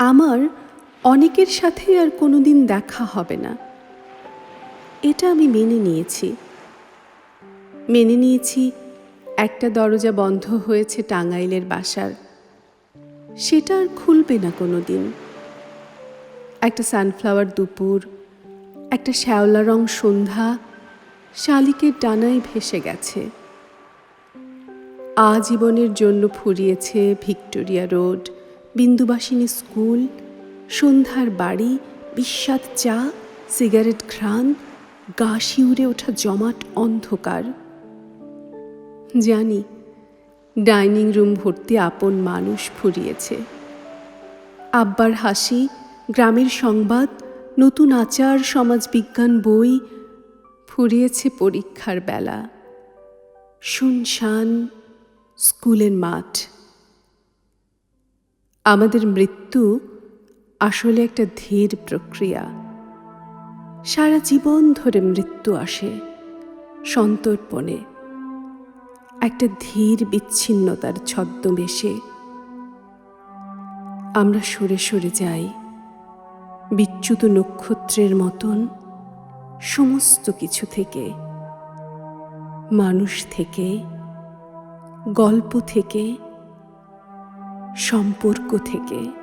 আমার অনেকের সাথে আর কোনো দিন দেখা হবে না। এটা আমি মেনে নিয়েছি। মেনে নিয়েছি একটা দরজা বন্ধ হয়েছে টাঙ্গাইলের বাসার। সেটা আর খুলবে না কোনো দিন একটা সানফ্লাওয়ার দুপুর, একটা শ্যাওলা রং সন্ধ্যা, শালিকের ডানায় ভেসে গেছে। আজীবনের জন্য ফুরিয়েছে ভিক্টোরিয়া রোড। বিন্দুবাসিনী স্কুল, সন্ধ্যার বাড়ি, বিস্বাদ চা, সিগারেট ঘ্রাণ, গা শিউরে ওঠা জমাট অন্ধকার। জানি, ডাইনিং রুম ভর্তি আপন মানুষ ফুরিয়েছে। আব্বার হাসি, গ্রামের সংবাদ, নতুন আচার, সমাজবিজ্ঞান বই, ফুরিয়েছে পরীক্ষার বেলা। শুনশান, স্কুলের মাঠ। আমাদের মৃত্যু আসলে একটা ধীর প্রক্রিয়া। সারা জীবন ধরে মৃত্যু আসে সন্তর্পণে। একটা ধীর বিচ্ছিন্নতার ছদ্মবেশে। আমরা সরে সরে যাই। বিচ্যুত নক্ষত্রের মতন সমস্ত কিছু থেকে। মানুষ থেকে, গল্প থেকে সম্পর্ক থেকে।